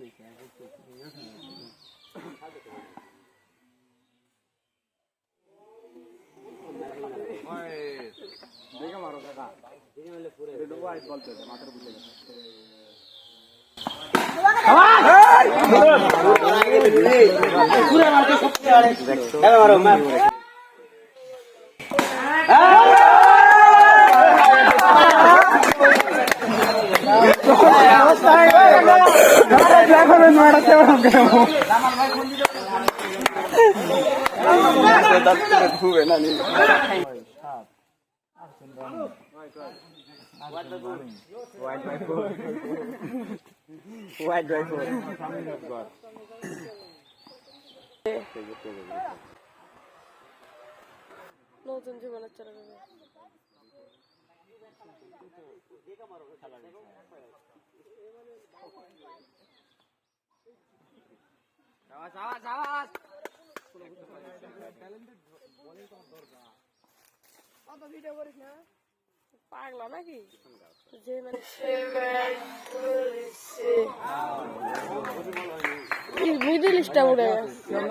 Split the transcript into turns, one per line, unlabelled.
দেখে মারো কাকা দেখে মারলে পুরে ডুবো আই বলতে মাথার বুঝে গেছে পুরে মারতে সব আরে
দেখো মারো মার ನೋಡಕ್ಕೆ ಹೂವೇನಾ ನೀನು
White
by four. White by four. নতুন জীবনের চলে যাবে
आवाज आवाज आवाज
आता व्हिडिओ वरच ना पागला ना की
जे म्हणजे